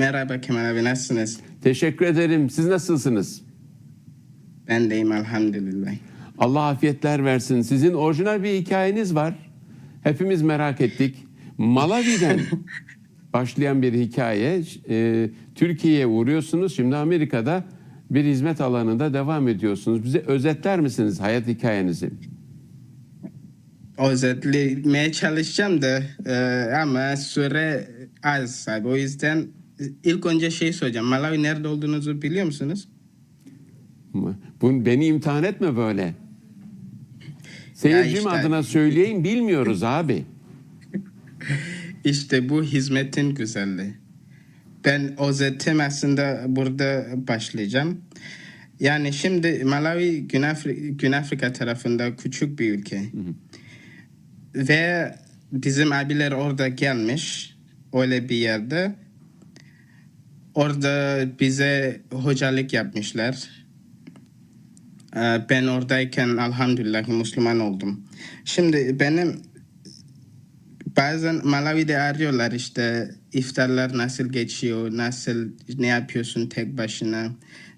Merhaba Kemal abi nasılsınız? Teşekkür ederim. Siz nasılsınız? Ben deyim elhamdülillah. Allah afiyetler versin. Sizin orijinal bir hikayeniz var. Hepimiz merak ettik. Malawi'den başlayan bir hikaye. E, Türkiye'ye uğruyorsunuz. Şimdi Amerika'da bir hizmet alanında devam ediyorsunuz. Bize özetler misiniz hayat hikayenizi? Özetlemeye çalışacağım da e, ama süre az abi. O yüzden ilk önce şey soracağım. Malawi nerede olduğunuzu biliyor musunuz? Bu, beni imtihan etme böyle. Seyircim işte- adına söyleyeyim bilmiyoruz abi. İşte bu hizmetin güzelliği. Ben özetim aslında burada başlayacağım. Yani şimdi Malawi Güney, Afri- Güney Afrika tarafında küçük bir ülke. Ve bizim abiler orada gelmiş öyle bir yerde. Orada bize hocalık yapmışlar. Ee, Ben oradayken elhamdülillah Müslüman oldum. Şimdi benim bazen Malawi'de arıyorlar işte iftarlar nasıl geçiyor, nasıl ne yapıyorsun tek başına.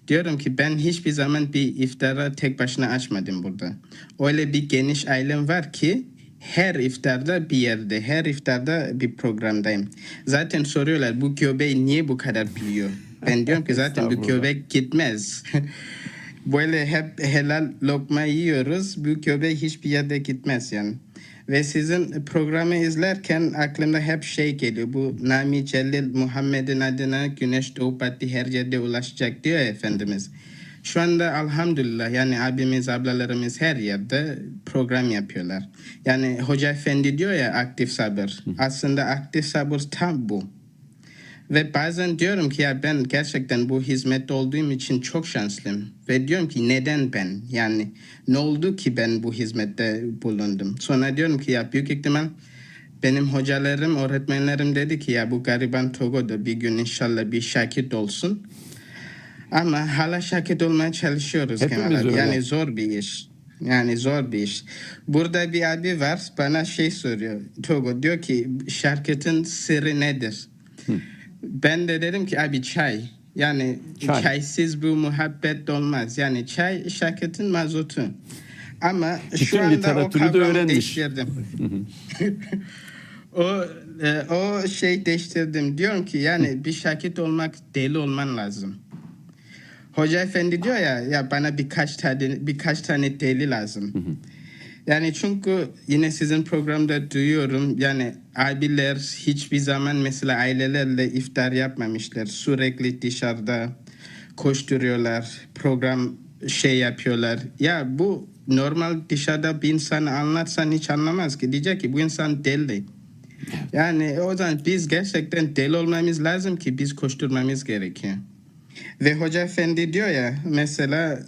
Diyorum ki ben hiçbir zaman bir iftara tek başına açmadım burada. Öyle bir geniş ailem var ki her iftarda bir yerde, her iftarda bir programdayım. Zaten soruyorlar bu göbeği niye bu kadar büyüyor? Ben diyorum ki zaten bu göbek gitmez. Böyle hep helal lokma yiyoruz. Bu göbek hiçbir yerde gitmez yani. Ve sizin programı izlerken aklımda hep şey geliyor. Bu Nami Celil Muhammed'in adına güneş doğup battı her yerde ulaşacak diyor Efendimiz. Şu anda elhamdülillah yani abimiz ablalarımız her yerde program yapıyorlar. Yani Hoca Efendi diyor ya aktif sabır. Aslında aktif sabır tam bu. Ve bazen diyorum ki ya ben gerçekten bu hizmette olduğum için çok şanslıyım. Ve diyorum ki neden ben? Yani ne oldu ki ben bu hizmette bulundum? Sonra diyorum ki ya büyük ihtimal benim hocalarım, öğretmenlerim dedi ki ya bu gariban Togo'da bir gün inşallah bir şakit olsun. Ama hala şakit olmaya çalışıyoruz Hepimiz Kemal abi. öyle. Yani zor bir iş. Yani zor bir iş. Burada bir abi var bana şey soruyor. Togo diyor ki şirketin sırrı nedir? Ben de dedim ki abi çay. Yani Çay. çaysız bu muhabbet olmaz. Yani çay şirketin mazotu. Ama Bütün şu anda o de kavramı öğrenmiş. değiştirdim. o e, o şey değiştirdim. Diyorum ki yani bir şakit olmak deli olman lazım. Hoca efendi diyor ya ya bana birkaç tane birkaç tane deli lazım. Yani çünkü yine sizin programda duyuyorum yani abiler hiçbir zaman mesela ailelerle iftar yapmamışlar. Sürekli dışarıda koşturuyorlar. Program şey yapıyorlar. Ya bu normal dışarıda bir insanı anlatsan hiç anlamaz ki. Diyecek ki bu insan deli. Yani o zaman biz gerçekten deli olmamız lazım ki biz koşturmamız gerekiyor. Ve Hoca Efendi diyor ya mesela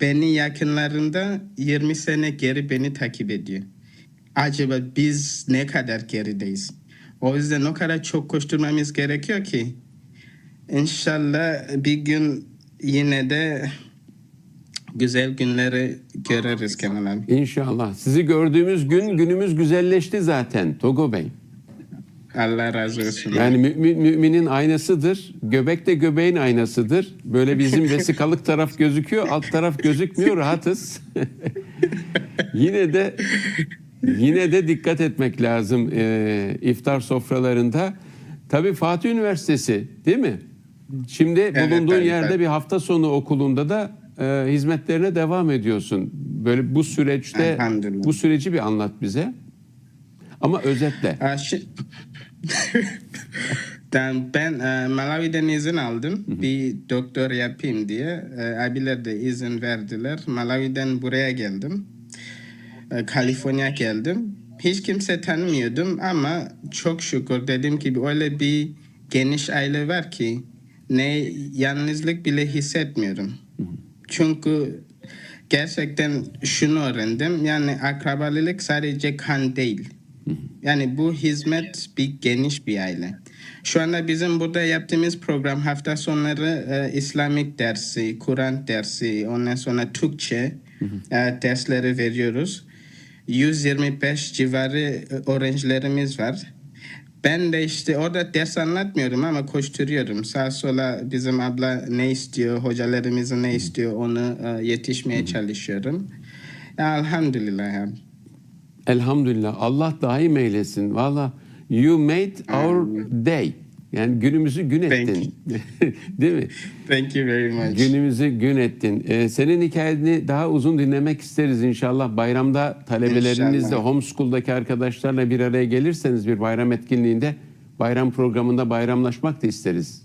beni yakınlarında 20 sene geri beni takip ediyor. Acaba biz ne kadar gerideyiz? O yüzden o kadar çok koşturmamız gerekiyor ki inşallah bir gün yine de güzel günleri görürüz Kemal abi. İnşallah. Sizi gördüğümüz gün günümüz güzelleşti zaten Togo Bey. Allah razı olsun. Yani mümin, müminin aynasıdır. Göbek de göbeğin aynasıdır. Böyle bizim vesikalık taraf gözüküyor, alt taraf gözükmüyor. Rahatız. yine de yine de dikkat etmek lazım e, iftar sofralarında. Tabii Fatih Üniversitesi değil mi? Şimdi bulunduğun tabii, yerde tabii. bir hafta sonu okulunda da e, hizmetlerine devam ediyorsun. Böyle bu süreçte bu süreci bir anlat bize. Ama özetle. Aa, Tamam, ben e, Malawi'den izin aldım. Bir doktor yapayım diye. E, abiler de izin verdiler. Malawi'den buraya geldim. E, Kaliforniya geldim. Hiç kimse tanımıyordum ama çok şükür dediğim gibi öyle bir geniş aile var ki ne yalnızlık bile hissetmiyorum. Çünkü gerçekten şunu öğrendim. Yani akrabalılık sadece kan değil. Yani bu hizmet bir geniş bir aile. Şu anda bizim burada yaptığımız program hafta sonları e, İslamik dersi, Kur'an dersi, ondan sonra Türkçe e, dersleri veriyoruz. 125 civarı e, öğrencilerimiz var. Ben de işte orada ders anlatmıyorum ama koşturuyorum. Sağa sola bizim abla ne istiyor, hocalarımız ne istiyor onu e, yetişmeye çalışıyorum. Elhamdülillah ya. Elhamdülillah. Allah daim eylesin. Valla you made our day. Yani günümüzü gün ettin. Değil mi? Thank you very much. Günümüzü gün ettin. Ee, senin hikayeni daha uzun dinlemek isteriz inşallah. Bayramda talebelerinizle, İnşallah. homeschool'daki arkadaşlarla bir araya gelirseniz bir bayram etkinliğinde, bayram programında bayramlaşmak da isteriz.